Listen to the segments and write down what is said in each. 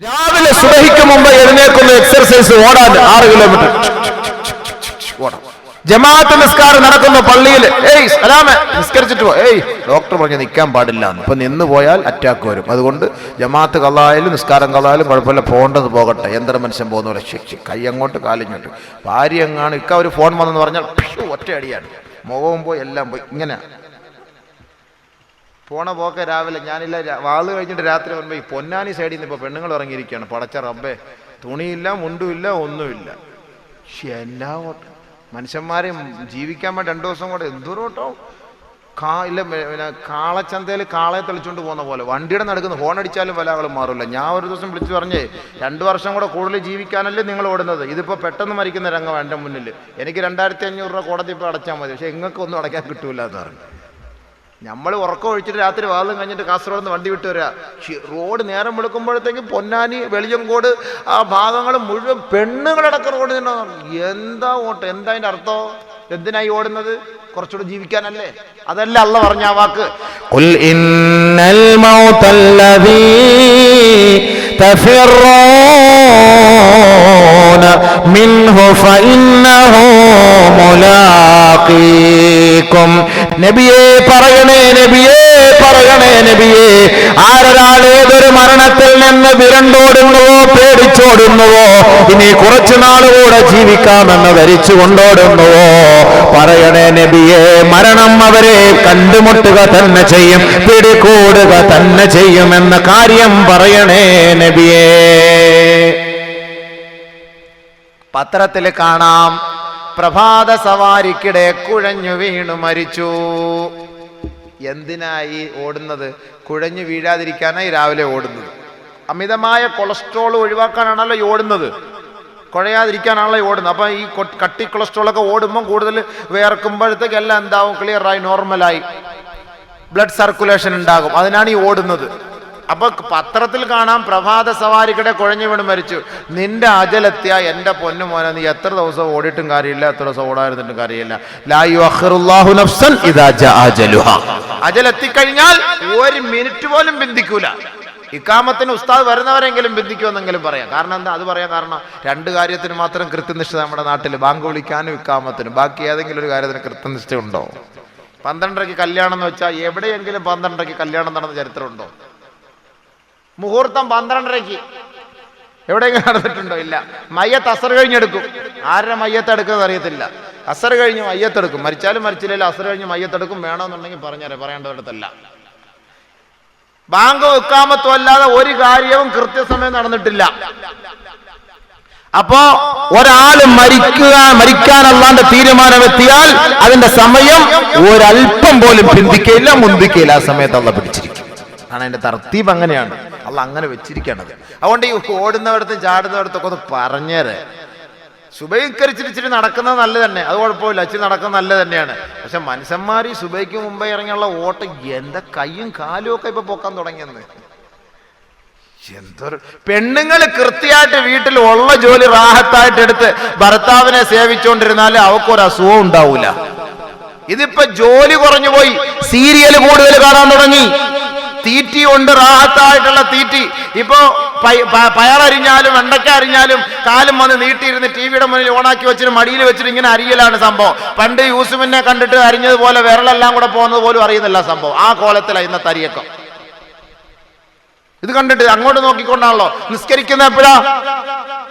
രാവിലെ സുബഹിക്ക് മുമ്പ് എഴുന്നേക്കുന്ന എക്സർസൈസ് ഓടാൻ ആറ് കിലോമീറ്റർ ജമാഅത്ത് നിസ്കാരം നടക്കുന്ന പള്ളിയിൽ ഏയ് സലാമെ നിസ്കരിച്ചിട്ട് പോ. ഏയ് ഡോക്ടർ പറഞ്ഞ് നിൽക്കാൻ പാടില്ല ഇപ്പൊ നിന്ന് പോയാൽ അറ്റാക്ക് വരും. അതുകൊണ്ട് ജമാഅത്ത് കള്ളായാലും നിസ്കാരം കള്ളായാലും കുഴപ്പമില്ല. പോകേണ്ടത് പോകട്ടെ. യന്ത്ര മനുഷ്യൻ പോകുന്ന പോലെ ശിക്ഷി കൈ അങ്ങോട്ട് കാലിങ്ങോട്ട് ഭാര്യ എങ്ങാണ് ഇക്ക ഒരു ഫോൺ വന്നെന്ന് പറഞ്ഞാൽ ഒറ്റയടിയാണ്. മുഖവും പോയി എല്ലാം പോയി. ഇങ്ങനെ പോണ പോക്ക രാവിലെ ഞാനില്ല വാൾ കഴിഞ്ഞിട്ട് രാത്രി വരുമ്പോൾ ഈ പൊന്നാനി സൈഡിൽ നിന്ന് ഇപ്പോൾ പെണ്ണുങ്ങൾ ഇറങ്ങിയിരിക്കുകയാണ്. പടച്ച റബ്ബേ തുണിയില്ല മുണ്ടുമില്ല ഒന്നുമില്ല. എല്ലാ ഓട്ടം മനുഷ്യന്മാരെ ജീവിക്കാൻ വേണ്ടി രണ്ടു ദിവസം കൂടെ എന്തോരോട്ടോ കാ ഇല്ല പിന്നെ കാളച്ചന്തയിൽ കാളയെ തെളിച്ചുകൊണ്ട് പോകുന്ന പോലെ. വണ്ടിയുടെ നടക്കുന്ന ഹോൺ അടിച്ചാലും വല്ല ആളും മാറില്ല ഞാൻ ഒരു ദിവസം വിളിച്ചു പറഞ്ഞേ രണ്ടു വർഷം കൂടെ കൂടുതൽ ജീവിക്കാനല്ലേ നിങ്ങൾ ഓടുന്നത്? ഇതിപ്പോൾ പെട്ടെന്ന് മരിക്കുന്ന രംഗം എന്റെ മുന്നിൽ എനിക്ക് രണ്ടായിരത്തി അഞ്ഞൂറ് രൂപ കോടതി ഇപ്പോൾ അടച്ചാൽ മതി. പക്ഷേ ഇങ്ങൾക്കൊന്നും അടയ്ക്കാൻ കിട്ടൂല എന്ന് പറഞ്ഞു. നമ്മൾ ഉറക്കം ഒഴിച്ചിട്ട് രാത്രി വാദം കഴിഞ്ഞിട്ട് കാസർഗോഡ് നിന്ന് വണ്ടി വിട്ട് വരിക റോഡ് നേരം വെളുക്കുമ്പോഴത്തേക്ക് പൊന്നാനി വെളിയങ്കോട് ആ ഭാഗങ്ങൾ മുഴുവൻ പെണ്ണുങ്ങളടക്കം റോഡ് എന്താ ഓട്ടം? എന്താ അതിന്റെ അർത്ഥം? എന്തിനായി ഓടുന്നത്? കുറച്ചുകൂടെ ജീവിക്കാനല്ലേ? അതല്ല അല്ല പറഞ്ഞ ആ വാക്ക്. قل إن الموت الذي تفرون منه فإنه ملاقيكم നബിയെ പറയണേ നബിയെ പറയണേ നബിയെ ആരൊരാൾ ഏതൊരു മരണത്തിൽ നിന്ന് വിരണ്ടോടുന്നുവോ പേടിച്ചോടുന്നുവോ ഇനി കുറച്ചു നാളുകൂടെ ജീവിക്കാമെന്ന് ധരിച്ചു കൊണ്ടോടുന്നുവോ പറയണേ നബിയെ മരണം അവരെ കണ്ടുമുട്ടുക തന്നെ ചെയ്യും പിടികൂടുക തന്നെ ചെയ്യുമെന്ന കാര്യം പറയണേ നബിയേ. പത്രത്തിൽ കാണാം പ്രഭാത സവാരിക്കിടെ കുഴഞ്ഞു വീണു മരിച്ചു. എന്തിനായി ഓടുന്നത്? കുഴഞ്ഞു വീഴാതിരിക്കാനായി രാവിലെ ഓടുന്നത്. അമിതമായ കൊളസ്ട്രോൾ ഒഴിവാക്കാനാണല്ലോ ഓടുന്നത്. കുഴയാതിരിക്കാനാണല്ലോ ഓടുന്നത്. അപ്പം ഈ കട്ടി കൊളസ്ട്രോളൊക്കെ ഓടുമ്പം കൂടുതൽ വേർക്കുമ്പോഴത്തേക്ക് എല്ലാം എന്താവും? ക്ലിയറായി നോർമലായി ബ്ലഡ് സർക്കുലേഷൻ ഉണ്ടാകും. അതിനാണ് ഈ ഓടുന്നത്. അപ്പൊ പത്രത്തിൽ കാണാം പ്രഭാത സവാരിക്കിടെ കുഴഞ്ഞു വീണ് മരിച്ചു. നിന്റെ അജലെത്തിയ എന്റെ പൊന്നു മോനെ നീ എത്ര ദിവസം ഓടിയിട്ടും കാര്യമില്ല എത്ര ദിവസം ഓടാതിരുന്നിട്ടും കാര്യമില്ല. അജലെത്തിക്കഴിഞ്ഞാൽ ഒരു മിനിറ്റ് പോലും ബിന്ദിക്കൂല ഇക്കാമത്തിന് ഉസ്താദ് വരുന്നവരെങ്കിലും ബന്ധിക്കുമെന്നെങ്കിലും പറയാം. കാരണം എന്താ? അത് പറയാം കാരണം രണ്ട് കാര്യത്തിന് മാത്രം കൃത്യനിഷ്ഠ നമ്മുടെ നാട്ടിൽ ബാങ്ക് വിളിക്കാനും ഇക്കാമത്തിനും. ബാക്കി ഏതെങ്കിലും ഒരു കാര്യത്തിന് കൃത്യനിഷ്ഠ ഉണ്ടോ പന്ത്രണ്ടരയ്ക്ക് കല്യാണം എന്ന് വെച്ചാൽ എവിടെയെങ്കിലും പന്ത്രണ്ടരയ്ക്ക് കല്യാണം നടന്ന ചരിത്രമുണ്ടോ? മുഹൂർത്തം പന്ത്രണ്ടരയ്ക്ക്. എവിടെയെങ്കിലും നടന്നിട്ടുണ്ടോ? ഇല്ല. മയ്യത്ത് അസർ കഴിഞ്ഞെടുക്കും. ആരുടെ മയ്യത്ത് എടുക്കുന്നത് അറിയത്തില്ല. അസർ കഴിഞ്ഞ് മയ്യത്തെടുക്കും മരിച്ചാലും മരിച്ചില്ലല്ലോ അസർ കഴിഞ്ഞ് മയ്യത്തെടുക്കും വേണമെന്നുണ്ടെങ്കിൽ പറഞ്ഞേരെ പറയേണ്ടതല്ല ബാങ്ക് വെക്കാമത്തും അല്ലാതെ ഒരു കാര്യവും കൃത്യസമയം നടന്നിട്ടില്ല. അപ്പോ ഒരാൾ മരിക്കുക മരിക്കാൻ അല്ലാണ്ട് തീരുമാനമെത്തിയാൽ അതിന്റെ സമയം ഒരല്പം പോലും ചിന്തിക്കയില്ല മുന്തിക്കയില്ല. ആ സമയത്ത് അള്ള പിടിച്ചിരിക്കും. ആണ് അതിന്റെ തർത്തീബ് അങ്ങനെയാണ്. അല്ല അങ്ങനെ വെച്ചിരിക്കണത്. അതുകൊണ്ട് ഈ ഓടുന്നവടത്തും ചാടുന്നവടത്തൊക്കെ ഒന്ന് പറഞ്ഞേരെ. സുബൈക്കരിച്ചിട്ട് നടക്കുന്നത് നല്ല തന്നെ. അത് കുഴപ്പമില്ല. ഇച്ചിരി നടക്കുന്നത് നല്ല തന്നെയാണ്. പക്ഷെ മനുഷ്യന്മാർ ഈ സുബൈക്ക് മുമ്പേ ഇറങ്ങിയുള്ള ഓട്ടം എന്താ കൈയും കാലും ഒക്കെ ഇപ്പൊ പൊക്കാൻ തുടങ്ങിയെന്ന്? എന്തൊരു പെണ്ണുങ്ങൾ കൃത്യമായിട്ട് വീട്ടിൽ ഉള്ള ജോലി റാഹത്തായിട്ട് എടുത്ത് ഭർത്താവിനെ സേവിച്ചുകൊണ്ടിരുന്നാൽ അവക്കൊരു അസുഖം ഉണ്ടാവൂല. ഇതിപ്പോ ജോലി കുറഞ്ഞു പോയി. സീരിയൽ കൂടുതൽ കാണാൻ തുടങ്ങി. തീറ്റി ഉണ്ട് റാഹത്തായിട്ടുള്ള തീറ്റി. ഇപ്പോ പയറരിഞ്ഞാലും വെണ്ടയ്ക്ക അരിഞ്ഞാലും കാലും വന്ന് നീട്ടിയിരുന്ന് ടി വിയുടെ മുന്നിൽ ഓണാക്കി വെച്ചിട്ട് മടിയിൽ വെച്ചിട്ട് ഇങ്ങനെ അരിയലാണ് സംഭവം. പണ്ട് യൂസുഫിനെ കണ്ടിട്ട് അരിഞ്ഞതുപോലെ വിരലെല്ലാം കൂടെ പോകുന്നത് പോലും അറിയുന്നില്ല സംഭവം. ആ കോലത്തിലാണ് ഇന്നത്തെ അരിയക്കം. ഇത് കണ്ടിട്ട് അങ്ങോട്ട് നോക്കിക്കൊണ്ടാണല്ലോ. നിസ്കരിക്കുന്ന എപ്പോഴാ?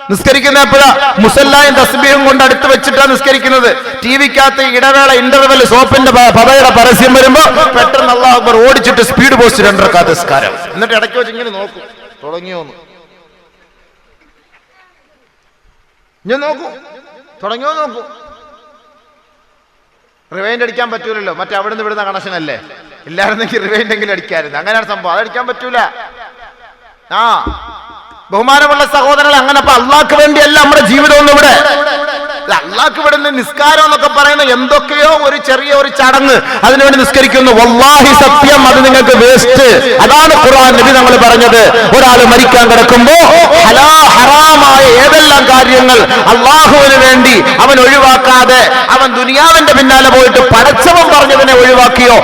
നിസ്കരിക്കുന്ന എപ്പോഴാ മുസല്ലായും തസ്ബീഹും കൊണ്ട് അടുത്ത് വെച്ചിട്ടാ നിസ്കരിക്കുന്നത്. ടി വിക്കകത്ത് ഇടവേള ഇന്റർവെൽ സോപ്പിന്റെ പതയുടെ പരസ്യം വരുമ്പോ പെട്ടെന്ന് അള്ളാഹു അക്ബർ ഓടിച്ചിട്ട് സ്പീഡ് പോസ്റ്റ് രണ്ടർക്കാത്ത നിസ്കാരം. എന്നിട്ട് ഇടയ്ക്ക് വെച്ച് ഇങ്ങനെ നോക്കും. തുടങ്ങിയോന്ന്. ഞാൻ നോക്കൂ. തുടങ്ങിയോ നോക്കൂ. റിവൈൻഡ് അടിക്കാൻ പറ്റൂലല്ലോ. മറ്റേ അവിടെ നിന്ന് വിടുന്ന കണക്ഷൻ അല്ലേ? ഇല്ലായിരുന്നെങ്കിൽ റിവൈൻഡ് എങ്കിലും അടിക്കായിരുന്നു. അങ്ങനെയാണ് സംഭവം. അതടിക്കാൻ പറ്റൂല. ആ. ബഹുമാനമുള്ള സഹോദരങ്ങൾ അങ്ങനെ അപ്പൊ അള്ളാഹ്ക്ക് വേണ്ടിയല്ല നമ്മുടെ ജീവിതം ഒന്നും ഇവിടെ. അള്ളാഹ്ക്ക് നിന്ന് നിസ്കാരം എന്നൊക്കെ പറയുന്ന എന്തൊക്കെയോ ഒരു ചെറിയ ഒരു ചടങ്ങ് അതിനുവേണ്ടി നിസ്കരിക്കുന്നു. വല്ലാഹി സത്യം അത് നിങ്ങൾക്ക് വേസ്റ്റ്. അതാണ് ഖുർആൻ നബി നമ്മൾ പറഞ്ഞത്. ഒരാൾ മരിക്കാൻ കിടക്കുമ്പോ ഹലാ ഹറാമായ ഏതെല്ലാം കാര്യങ്ങൾ അള്ളാഹുവിന് വേണ്ടി അവൻ ഒഴിവാക്കാതെ അവൻ ദുനിയാവിന്റെ പിന്നാലെ പോയിട്ട് പടച്ചവൻ പറഞ്ഞതിനെ ഒഴിവാക്കിയോ?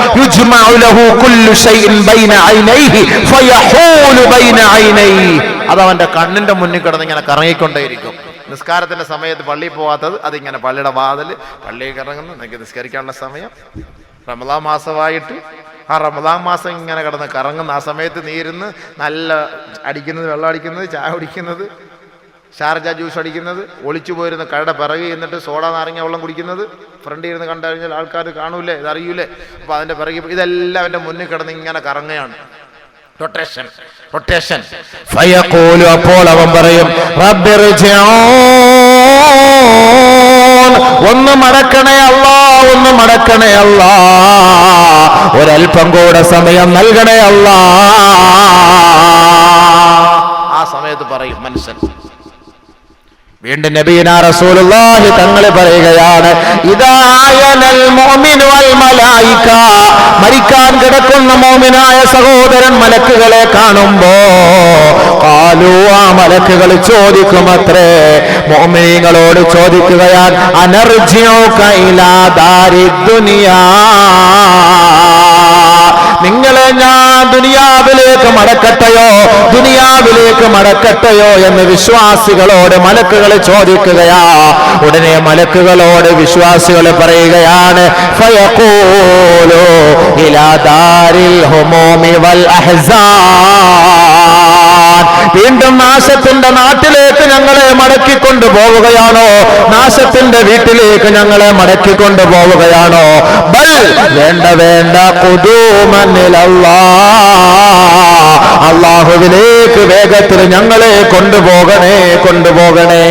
അതവന്റെ അവന്റെ കണ്ണിന്റെ മുന്നിൽ കിടന്ന് ഇങ്ങനെ കറങ്ങിക്കൊണ്ടേയിരിക്കും. നിസ്കാരത്തിന്റെ സമയത്ത് പള്ളിയിൽ പോകാത്തത് അതിങ്ങനെ പള്ളിയുടെ വാതിൽ പള്ളിയിൽ കിറങ്ങുന്നു. നിങ്ങൾക്ക് നിസ്കരിക്കാനുള്ള സമയം. റമദാൻ മാസമായിട്ട് ആ റമദാൻ മാസം ഇങ്ങനെ കിടന്ന് കറങ്ങുന്ന. ആ സമയത്ത് നീരുന്ന്. നല്ല അടിക്കുന്നത് വെള്ളം അടിക്കുന്നത് ചായ കുടിക്കുന്നത് ഷാർജ ജ്യൂസ് അടിക്കുന്നത് ഒളിച്ചു പോയിരുന്ന. കടയുടെ പിറകെ എന്നിട്ട് സോഡ നാരങ്ങ വെള്ളം കുടിക്കുന്നത്. ഫ്രണ്ടിൽ ഇരുന്ന് കണ്ടു കഴിഞ്ഞാൽ ആൾക്കാർ കാണൂലേ? ഇതറിയൂലേ? അപ്പോൾ അതിന്റെ പിറകെ ഇതെല്ലാം എന്റെ മുന്നിൽ കിടന്ന് ഇങ്ങനെ കറങ്ങുകയാണ്. റൊട്ടേഷൻ റൊട്ടേഷൻ ഫയഖൂലു അപ്പോൾ അവൻ പറയും ഒന്ന് മടക്കണേ അല്ലാ ഒന്ന് മടക്കണേ അല്ലാ. ഒരൽപ്പം കൂടെ സമയം നൽകണേ അല്ലാ. ആ സമയത്ത് പറയും മനുഷ്യൻ വീണ്ടും നബീന റസൂലുള്ളാഹി തങ്ങൾ പറയുകയാണ് ഇദായനൽ മുഅ്മിനു വൽ മലായിക. മരിക്കാൻ കിടക്കുന്ന മോമിനായ സഹോദരൻ മലക്കുകളെ കാണുമ്പോ കാലു ആ മലക്കുകൾ ചോദിക്കുമത്രേ. മോമിനികളോട് ചോദിക്കുകയാൽ അനർജിയോ കൈലാ ദാരി ദുനിയാ. നിങ്ങളെ ഞാൻ ദുനിയാവിലേക്ക് മടക്കട്ടെയോ? ദുനിയാവിലേക്ക് മടക്കട്ടെയോ എന്ന് വിശ്വാസികളോട് മലക്കുകൾ ചോദിക്കുകയാ. ഉടനെ മലക്കുകളോട് വിശ്വാസികൾ പറയുകയാണ് ഫയഖൂലു ഇലാ ദാരിൽ ഹുമൂമി വൽ അഹ്സാൻ വീണ്ടും നാശത്തിന്റെ നാട്ടിലേക്ക് ഞങ്ങളെ മടക്കിക്കൊണ്ടു പോവുകയാണോ? നാശത്തിന്റെ വീട്ടിലേക്ക് ഞങ്ങളെ മടക്കിക്കൊണ്ടു പോവുകയാണോ? ബൽ വേണ്ട വേണ്ട പുതുമന്നിലല്ലാ അള്ളാഹുവിലേക്ക് വേഗത്തിൽ ഞങ്ങളെ കൊണ്ടുപോകണേ കൊണ്ടുപോകണേ.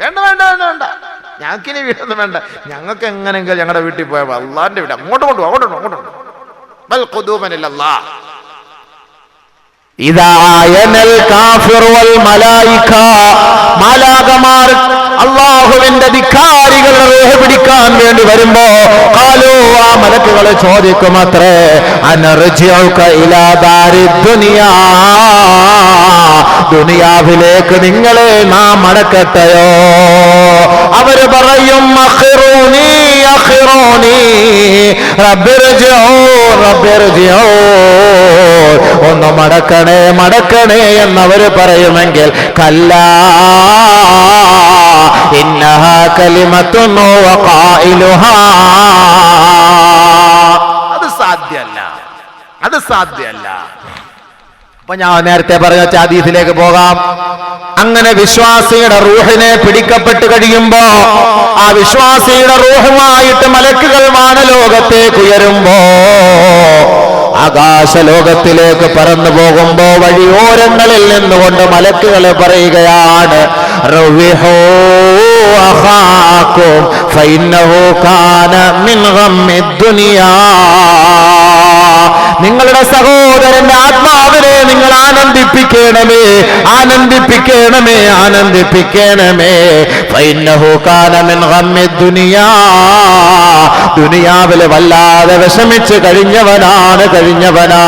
വേണ്ട വേണ്ട വേണ്ട വേണ്ട. ഞങ്ങൾക്കിനി വീടൊന്നും വേണ്ട. ഞങ്ങൾക്ക് എങ്ങനെയെങ്കിലും ഞങ്ങളുടെ വീട്ടിൽ പോയാൽ അള്ളാന്റെ വീട്. അങ്ങോട്ട് കൊണ്ടുപോകും അങ്ങോട്ട് അങ്ങോട്ടുണ്ടോ അങ്ങോട്ട് കൊണ്ടുപോ. ബൽ ഖുദൂമനിലല്ലാ. ഇതായനൽ കാഫിർ വൽ മലായിക മാലാകമാർ അള്ളാഹുവിന്റെ ധിക്കാരികളുടെ റൂഹ് പിടിക്കാൻ വേണ്ടി വരുമ്പോ കാലോ ആ മലക്കുകളെ ചോദിക്കുമത്രേ അനർജിയൗക ഇലാ ദാരി ദുനിയാ ദുനിയാവിലേക്ക് നിങ്ങളെ നാം മടക്കട്ടെയോ? അവർ പറയും അഖിറൂനി അഖിറൂനി റബ്ബിർജിഊ റബ്ബിർജിഊ മടക്കണേ മടക്കണേ എന്നവർ പറയുമെങ്കിൽ കല്ല ഇന്നഹ കലിമത്തുന്നു അത് സാധ്യമല്ല അത് സാധ്യമല്ല അപ്പൊ ഞാൻ നേരത്തെ പറഞ്ഞ ചാദീസിലേക്ക് പോകാം. അങ്ങനെ വിശ്വാസിയുടെ റൂഹിനെ പിടിക്കപ്പെട്ട് കഴിയുമ്പോ ആ വിശ്വാസിയുടെ റൂഹുമായിട്ട് മലക്കുകൾ വാനലോകത്തേക്ക് ഉയരുമ്പോ ആകാശലോകത്തിലേക്ക് പറന്നു പോകുമ്പോ വഴിയോരങ്ങളിൽ നിന്നുകൊണ്ട് മലക്കുകളെ പറയുകയാണ് ഫഇന്നഹു കാന മിൻ ദുനിയാ. നിങ്ങളുടെ സഹോദരന്റെ ആത്മാവിനെ നിങ്ങൾ ആനന്ദിപ്പിക്കണമേ ആനന്ദിപ്പിക്കണമേ ആനന്ദിപ്പിക്കണമേ. ദുനിയാവിലെ വല്ലാതെ വിഷമിച്ച് കഴിഞ്ഞവനാണ് കഴിഞ്ഞവനാ.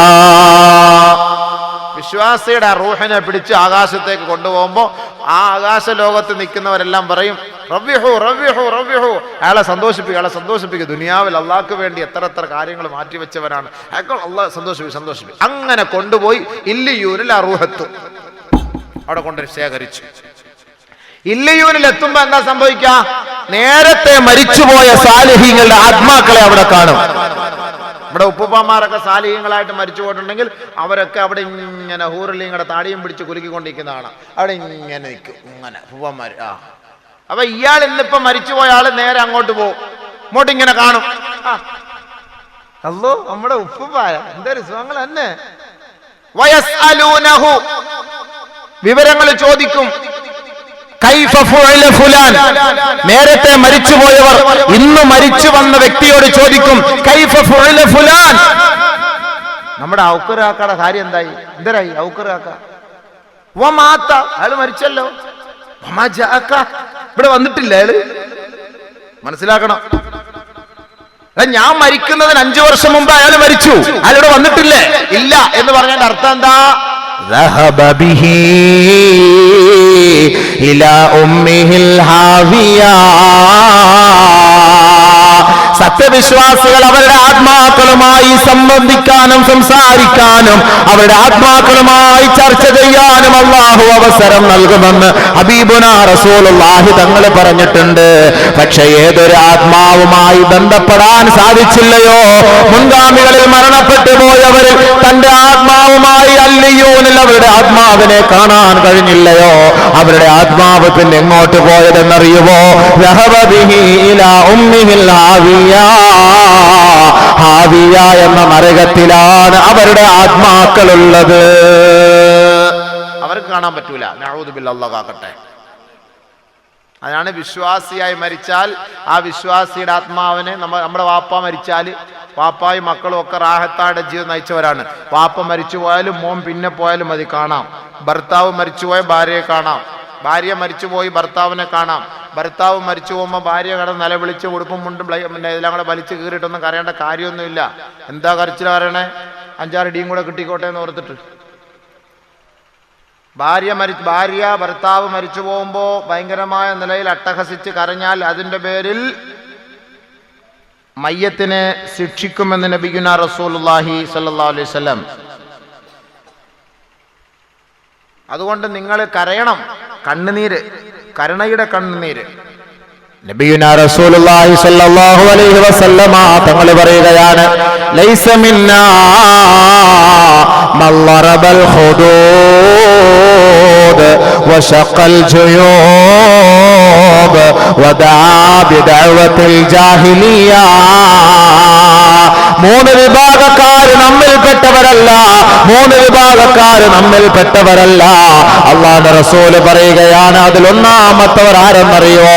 വിശ്വാസിയുടെ ആ റൂഹിനെ പിടിച്ച് ആകാശത്തേക്ക് കൊണ്ടുപോകുമ്പോൾ ആ ആകാശ ലോകത്ത് നിൽക്കുന്നവരെല്ലാം പറയും റവ്യഹു റവ്യഹു റവ്യഹു അയാളെ സന്തോഷിപ്പിക്കുക അയാളെ സന്തോഷിപ്പിക്കുക ദുനിയാവിൽ അള്ളാഹ്ക്ക് വേണ്ടി എത്ര എത്ര കാര്യങ്ങൾ മാറ്റിവെച്ചവരാണ് അയാൾ അള്ളാഹ് സന്തോഷിപ്പിക്കും സന്തോഷിപ്പിക്കും. അങ്ങനെ കൊണ്ടുപോയി ഇല്ലിയൂരിൽ അറുഹത്തു അവിടെ കൊണ്ടുവരും ശേഖരിച്ചു. ഇല്ലിയൂരിൽ എത്തുമ്പോ എന്താ സംഭവിക്ക? നേരത്തെ മരിച്ചുപോയ സാലിഹീങ്ങളുടെ ആത്മാക്കളെ അവിടെ കാണും. ഇവിടെ ഉപ്പുപ്പന്മാരൊക്കെ സാലിഹീങ്ങളായിട്ട് മരിച്ചു പോയിട്ടുണ്ടെങ്കിൽ അവരൊക്കെ അവിടെ ഇങ്ങനെ ഹൂറലിങ്ങളുടെ താടിയും പിടിച്ച് കുലുക്കിക്കൊണ്ടിരിക്കുന്നതാണ് അവിടെ ഇങ്ങനെ നിൽക്കും. ഇങ്ങനെ. ഉപ്പന്മാർ ആ. അപ്പൊ ഇയാൾ ഇന്നിപ്പോ മരിച്ചുപോയ ആൾ നേരെ അങ്ങോട്ട് പോകും. ഇങ്ങോട്ട് ഇങ്ങനെ കാണും. അല്ലോ നമ്മുടെ ഉപ്പുപ്പായ എന്തൊരു സുഖങ്ങൾ തന്നെ? വയസ്അലൂനഹു വിവരങ്ങൾ ചോദിക്കും. ഫുലാൻ. നേരത്തെ മരിച്ചുപോയവർ ഇന്ന് മരിച്ചു വന്ന വ്യക്തിയോട് ചോദിക്കും കൈഫ ഫുലാൻ. നമ്മുടെ ഔക്കറാക്കയുടെ കാര്യം എന്തായി? എന്തരായി? ഔക്കറാക്ക വ മാത്ത അയാൾ മരിച്ചല്ലോ. ഇവിടെ വന്നിട്ടില്ല അയാൾ. മനസ്സിലാക്കണം. ഞാൻ മരിക്കുന്നതിന് അഞ്ചു വർഷം മുമ്പ് അയാൾ മരിച്ചു. അയാളിവിടെ വന്നിട്ടില്ലേ? ഇല്ല എന്ന് പറഞ്ഞതിന്റെ അർത്ഥം എന്താ? ഇല ഉമ്മിഹിൽ ഹാവിയാ. സത്യവിശ്വാസികൾ അവരുടെ ആത്മാക്കളുമായി സംബന്ധിക്കാനും സംസാരിക്കാനും അവരുടെ ആത്മാക്കളുമായി ചർച്ച ചെയ്യാനും അള്ളാഹു അവസരം നൽകുമെന്ന് ഹബീബുന റസൂലുള്ളാഹി തങ്ങൾ പറഞ്ഞിട്ടുണ്ട്. പക്ഷെ ഏതൊരു ആത്മാവുമായി ബന്ധപ്പെടാൻ സാധിച്ചില്ലയോ? മുൻഗാമികളിൽ മരണപ്പെട്ടു പോയവരിൽ തന്റെ ആത്മാവുമായി അല്ലയോനിൽ അവരുടെ ആത്മാവിനെ കാണാൻ കഴിഞ്ഞില്ലയോ? അവരുടെ ആത്മാവ് പിന്നെ എങ്ങോട്ട് പോയതെന്നറിയുമോ ഉമ്മിഹിൽ ഹാവിയ എന്ന നരകത്തിലാണ് അവരുടെ ആത്മാക്കളുള്ളത്. അവർക്ക് കാണാൻ പറ്റൂല. കാക്കട്ടെ. അതാണ് വിശ്വാസിയായി മരിച്ചാൽ ആ വിശ്വാസിയുടെ ആത്മാവിനെ നമ്മ നമ്മുടെ വാപ്പ മരിച്ചാൽ വാപ്പായും മക്കളും ഒക്കെ റാഹത്താടെ ജീവിതം നയിച്ചവരാണ്. വാപ്പ മരിച്ചു പോയാലും മോൻ പിന്നെ പോയാലും മതി കാണാം. ഭർത്താവ് മരിച്ചുപോയ ഭാര്യയെ കാണാം. ഭാര്യ മരിച്ചുപോയി ഭർത്താവിനെ കാണാം. ഭർത്താവ് മരിച്ചു പോകുമ്പോൾ ഭാര്യ കടന്ന് നിലവിളിച്ച് ഉടുപ്പും മുണ്ടും പിന്നെ ഇതെല്ലാം കൂടെ വലിച്ച് കീറിയിട്ടൊന്നും കരയേണ്ട കാര്യമൊന്നുമില്ല. എന്താ കരച്ചിൽ പറയണേ? അഞ്ചാറ് ഇടിയും കൂടെ കിട്ടിക്കോട്ടെ എന്ന് ഓർത്തിട്ട്. ഭാര്യ മരി ഭാര്യ ഭർത്താവ് മരിച്ചു പോകുമ്പോൾ ഭയങ്കരമായ നിലയിൽ അട്ടഹസിച്ച് കരഞ്ഞാൽ അതിന്റെ പേരിൽ മയ്യത്തിനെ ശിക്ഷിക്കുമെന്ന് നബിഗുന റസൂലുള്ളാഹി സല്ലാ അലൈഹി സ്വലം അതുകൊണ്ട് നിങ്ങൾ കരയണം. കണ്ണുനീര്. കരുണയുടെ കണ്ണുനീര്. നബിയുന റസൂലുള്ളാഹി സ്വല്ലല്ലാഹു അലൈഹി വസല്ലമ തങ്ങൾ പറയുകയാണ് ലൈസ മിന്നാ മല്ലറബൽ വശഖൽ ജുയൂബ് ودعا ബിദഅവത്തിൽ الجاهلية. മൂന്ന് വിഭാഗക്കാർ നമ്മിൽപ്പെട്ടവരല്ല മൂന്ന് വിഭാഗക്കാർ നമ്മിൽപ്പെട്ടവരല്ല അള്ളാന്റെ റസൂൽ പറയുകയാണ് അതിൽ ഒന്നാമത്തവർ ആരെന്നറിയോ.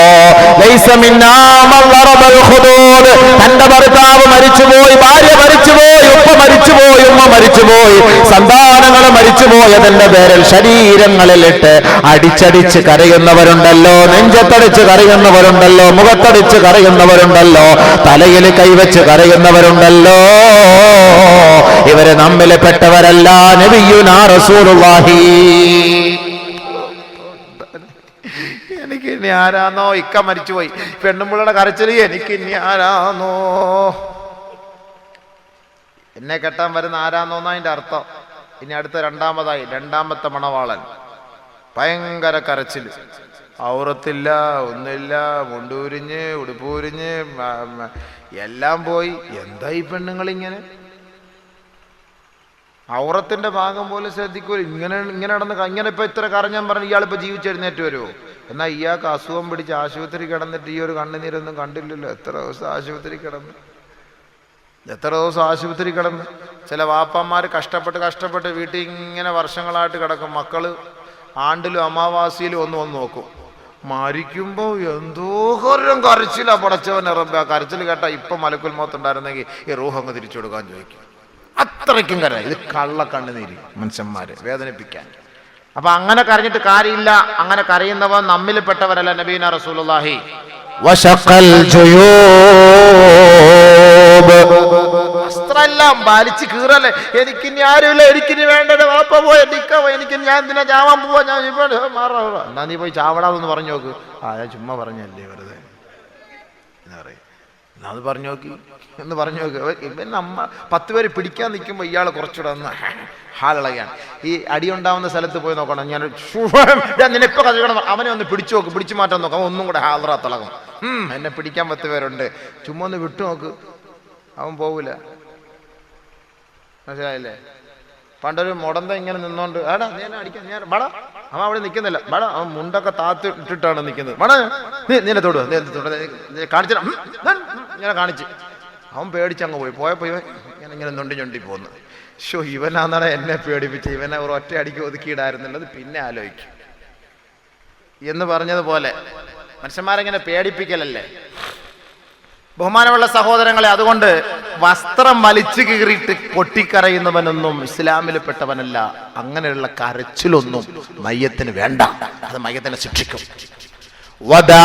തന്റെ ഭർത്താവ് മരിച്ചുപോയി ഭാര്യ മരിച്ചുപോയി ഉപ്പ മരിച്ചുപോയി ഉമ്മ മരിച്ചുപോയി സന്താനങ്ങൾ മരിച്ചുപോയതിന്റെ പേരിൽ ശരീരങ്ങളിലിട്ട് അടിച്ചടിച്ച് കരയുന്നവരുണ്ടല്ലോ. നെഞ്ചത്തടിച്ച് കരയുന്നവരുണ്ടല്ലോ മുഖത്തടിച്ച് കരയുന്നവരുണ്ടല്ലോ തലയിൽ കൈവച്ച് കരയുന്നവരുണ്ടല്ലോ. ഇവർ നമ്മിൽ പെട്ടവരല്ല നബിയുനാ റസൂലുള്ളാഹി. എനിക്ക് ഇനി ആരാന്നോ? ഇക്ക മരിച്ചുപോയി. പെണ്ണുമ്പിള്ളയുടെ കരച്ചിൽ എനിക്ക് ഇനി ആരാന്നോ? എന്നെ കെട്ടാൻ വരുന്ന ആരാന്നോന്നാ അതിന്റെ അർത്ഥം. ഇനി അടുത്ത രണ്ടാമതായി രണ്ടാമത്തെ മണവാളൻ. ഭയങ്കര കരച്ചിൽ ഔറത്തില്ല ഒന്നുമില്ല മുണ്ടൂരിഞ്ഞ് ഉടുപ്പൂരിഞ്ഞ് എല്ലാം പോയി. എന്താ ഈ പെണ്ണുങ്ങളിങ്ങനെ? ഔറത്തിന്റെ ഭാഗം പോലും ശ്രദ്ധിക്കൂ ഇങ്ങനെ ഇങ്ങനെ നടന്ന് ഇങ്ങനെ ഇപ്പൊ ഇത്ര കറഞ്ഞാൻ പറഞ്ഞു ഇയാളിപ്പോ ജീവിച്ചെഴുന്നേറ്റ് വരുമോ എന്നാൽ ഇയാൾക്ക് അസുഖം പിടിച്ച് ആശുപത്രി കിടന്നിട്ട് ഈ ഒരു കണ്ണുനീരൊന്നും കണ്ടില്ലല്ലോ. എത്ര ദിവസം ആശുപത്രി കിടന്നു? എത്ര ദിവസം ആശുപത്രി കിടന്നു? ചില വാപ്പന്മാർ കഷ്ടപ്പെട്ട് കഷ്ടപ്പെട്ട് വീട്ടിൽ ഇങ്ങനെ വർഷങ്ങളായിട്ട് കിടക്കും. മക്കൾ ആണ്ടിലും അമാവാസിയിലും ഒന്നും ഒന്ന് നോക്കും. മരിക്കുമ്പോൾ എന്തോരം കരച്ചില പടച്ചവൻ ഇറമ്പ കരച്ചിൽ കേട്ടാ ഇപ്പൊ മലക്കുൽ മോത്തുണ്ടായിരുന്നെങ്കിൽ ഈ റൂഹ് അങ്ങ് തിരിച്ചു കൊടുക്കാൻ ചോദിക്കും. അത്രയ്ക്കും കര. ഇത് കള്ള കണ്ണുനീര് മനുഷ്യന്മാരെ വേദനിപ്പിക്കാൻ. അപ്പൊ അങ്ങനെ കരഞ്ഞിട്ട് കാര്യമില്ല. അങ്ങനെ കരയുന്നവൻ നമ്മിൽപ്പെട്ടവരല്ല നബീന റസൂലുള്ളാഹി. വശഖൽ ജുയൂബ് വസ്ത്രമെല്ലാം വലിച്ച് കീറല്ലേ എനിക്കിനി ആരുമില്ല എനിക്കിനി വേണ്ടത് വാപ്പ പോയ നിക്ക പോയി എനിക്ക് ഞാൻ എന്തിനാ ചാവാൻ പോവാ ഞാൻ മാറാ എന്നാ നീ പോയി ചാവടാന്ന് പറഞ്ഞു നോക്ക്. ആ ഞാൻ ചുമ്മാ പറഞ്ഞല്ലേ വെറുതെ? എന്ന് അത് പറഞ്ഞു നോക്കി എന്ന് പറഞ്ഞു നോക്ക്. പിന്നെ നമ്മ പത്ത് പേര് പിടിക്കാൻ നിൽക്കുമ്പോൾ ഇയാൾ കുറച്ചുകൂടെ ഒന്ന് ഹാളിളകയാണ്. ഈ അടിയുണ്ടാവുന്ന സ്ഥലത്ത് പോയി നോക്കണം. ഞാൻ ഞാൻ ഇപ്പൊ കഴിക്കണം അവനെ ഒന്ന് പിടിച്ചു നോക്ക് പിടിച്ചു മാറ്റാൻ നോക്കാം. ഒന്നും കൂടെ ഹാളറ തിളകും എന്നെ പിടിക്കാൻ പത്ത് പേരുണ്ട്. ചുമ്മാ ഒന്ന് വിട്ടു നോക്ക്. അവൻ പോവില്ല മനസ്സിലായില്ലേ? പണ്ടൊരു മുടന്ത ഇങ്ങനെ നിന്നോണ്ട് ആടാ നീ ഞാൻ അവൻ അവിടെ നിൽക്കുന്നില്ല ബടാ അവൻ മുണ്ടൊക്കെ താത്ത് ഇട്ടിട്ടാണ് നിൽക്കുന്നത് ബടാ നീ നിന്നെ തൊടുക ഉം, ഇങ്ങനെ കാണിച്ച്. അവൻ പേടിച്ചങ്ങ് പോയി. പോയപ്പോ ഇവൻ ഇങ്ങനെ ഇങ്ങനെ നൊണ്ടി ഞൊണ്ടി പോന്നു. ഷോ ഇവനാന്നാണ് എന്നെ പേടിപ്പിച്ച് ഇവനെ ഒരു ഒറ്റ അടിക്ക് ഒതുക്കിയിടായിരുന്നുള്ളത് പിന്നെ ആലോചിക്കും. എന്ന് പറഞ്ഞതുപോലെ മനുഷ്യന്മാരെങ്ങനെ പേടിപ്പിക്കലല്ലേ? ബഹുമാനമുള്ള സഹോദരങ്ങളെ അതുകൊണ്ട് വസ്ത്രം വലിച്ചു കീറിയിട്ട് പൊട്ടിക്കരയുന്നവനൊന്നും ഇസ്ലാമിൽ പെട്ടവനല്ല അങ്ങനെയുള്ള കരച്ചിലൊന്നും മയ്യത്തിന് വേണ്ട. അത് മയ്യത്തിനെ ശിക്ഷിക്കും. വദാ.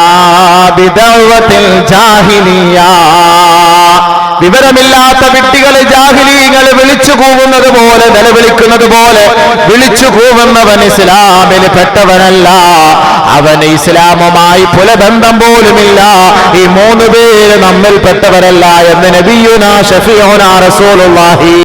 വിവരമില്ലാത്ത വിട്ടികളെ ജാഹിലീങ്ങൾ വിളിച്ചു കൂവുന്നത് പോലെ നിലവിളിക്കുന്നത് പോലെ വിളിച്ചു കൂവുന്നവൻ ഇസ്ലാമിൽ പെട്ടവനല്ല. അവന് ഇസ്ലാമുമായി പുലബന്ധം പോലുമില്ല. ഈ മൂന്ന് പേര് നമ്മിൽ പെട്ടവരല്ല എന്ന് നബിയുന ഷഫിയോന റസൂലുള്ളാഹി